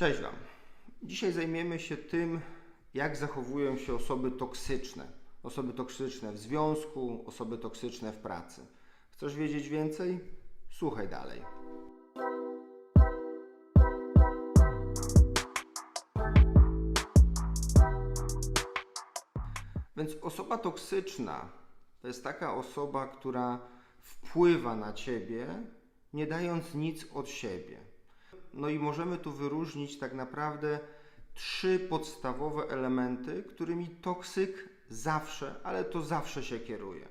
Cześć Wam. Dzisiaj zajmiemy się tym, jak zachowują się osoby toksyczne. Osoby toksyczne w związku, osoby toksyczne w pracy. Chcesz wiedzieć więcej? Słuchaj dalej. Więc osoba toksyczna to jest taka osoba, która wpływa na ciebie, nie dając nic od siebie. No i możemy tu wyróżnić tak naprawdę trzy podstawowe elementy, którymi toksyk zawsze, ale to zawsze się kieruje.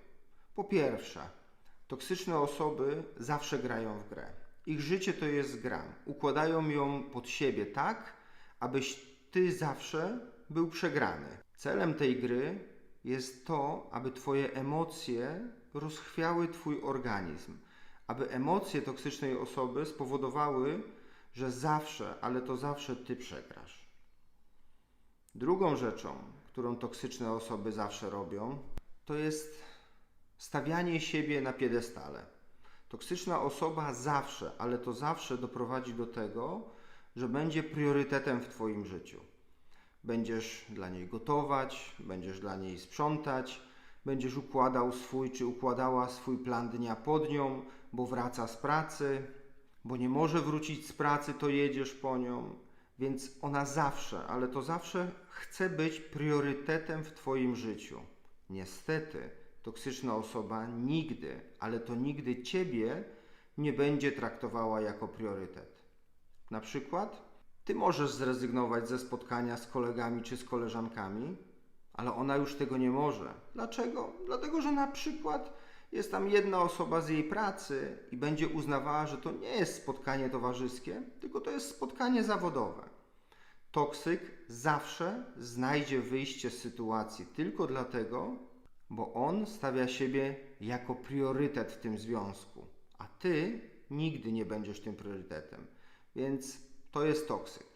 Po pierwsze, toksyczne osoby zawsze grają w grę. Ich życie to jest gra. Układają ją pod siebie tak, abyś ty zawsze był przegrany. Celem tej gry jest to, aby twoje emocje rozchwiały twój organizm. Aby emocje toksycznej osoby spowodowały, że zawsze, ale to zawsze ty przegrasz. Drugą rzeczą, którą toksyczne osoby zawsze robią, to jest stawianie siebie na piedestale. Toksyczna osoba zawsze, ale to zawsze doprowadzi do tego, że będzie priorytetem w Twoim życiu. Będziesz dla niej gotować, będziesz dla niej sprzątać, będziesz układał swój czy układała swój plan dnia pod nią, bo wraca z pracy, bo nie może wrócić z pracy, to jedziesz po nią. Więc ona zawsze, ale to zawsze chce być priorytetem w Twoim życiu. Niestety, toksyczna osoba nigdy, ale to nigdy Ciebie nie będzie traktowała jako priorytet. Na przykład, Ty możesz zrezygnować ze spotkania z kolegami czy z koleżankami, ale ona już tego nie może. Dlaczego? Dlatego, że na przykład jest tam jedna osoba z jej pracy i będzie uznawała, że to nie jest spotkanie towarzyskie, tylko to jest spotkanie zawodowe. Toksyk zawsze znajdzie wyjście z sytuacji tylko dlatego, bo on stawia siebie jako priorytet w tym związku, a ty nigdy nie będziesz tym priorytetem. Więc to jest toksyk.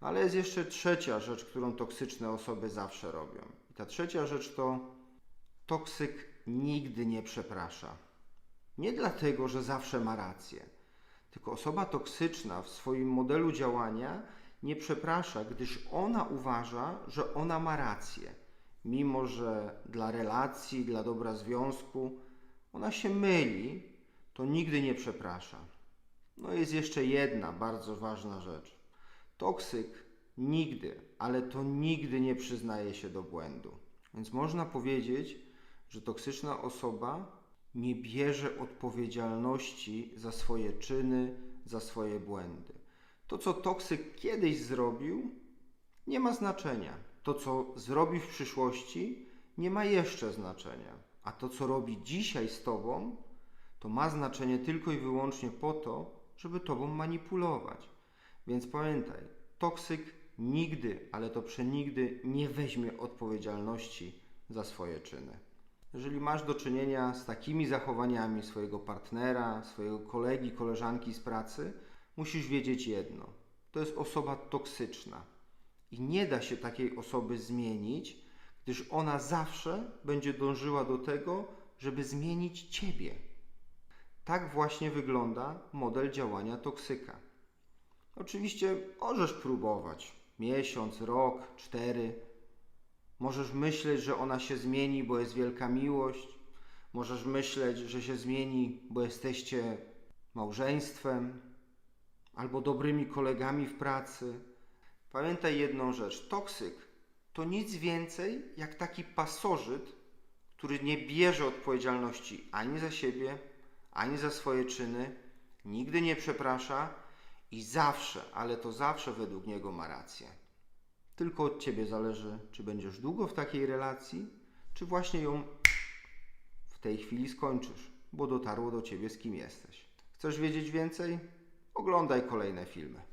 No ale jest jeszcze trzecia rzecz, którą toksyczne osoby zawsze robią. I ta trzecia rzecz to toksyk nigdy nie przeprasza. Nie dlatego, że zawsze ma rację, tylko osoba toksyczna w swoim modelu działania nie przeprasza, gdyż ona uważa, że ona ma rację. Mimo, że dla relacji, dla dobra związku ona się myli, to nigdy nie przeprasza. No jest jeszcze jedna bardzo ważna rzecz. Toksyk nigdy, ale to nigdy nie przyznaje się do błędu. Więc można powiedzieć, że toksyczna osoba nie bierze odpowiedzialności za swoje czyny, za swoje błędy. To, co toksyk kiedyś zrobił, nie ma znaczenia. To, co zrobi w przyszłości, nie ma jeszcze znaczenia. A to, co robi dzisiaj z tobą, to ma znaczenie tylko i wyłącznie po to, żeby tobą manipulować. Więc pamiętaj, toksyk nigdy, ale to przenigdy nie weźmie odpowiedzialności za swoje czyny. Jeżeli masz do czynienia z takimi zachowaniami swojego partnera, swojego kolegi, koleżanki z pracy, musisz wiedzieć jedno: to jest osoba toksyczna i nie da się takiej osoby zmienić, gdyż ona zawsze będzie dążyła do tego, żeby zmienić ciebie. Tak właśnie wygląda model działania toksyka. Oczywiście możesz próbować miesiąc, rok, cztery. Możesz myśleć, że ona się zmieni, bo jest wielka miłość. Możesz myśleć, że się zmieni, bo jesteście małżeństwem albo dobrymi kolegami w pracy. Pamiętaj jedną rzecz: toksyk to nic więcej jak taki pasożyt, który nie bierze odpowiedzialności ani za siebie, ani za swoje czyny, nigdy nie przeprasza i zawsze, ale to zawsze według niego ma rację. Tylko od ciebie zależy, czy będziesz długo w takiej relacji, czy właśnie ją w tej chwili skończysz, bo dotarło do ciebie z kim jesteś. Chcesz wiedzieć więcej? Oglądaj kolejne filmy.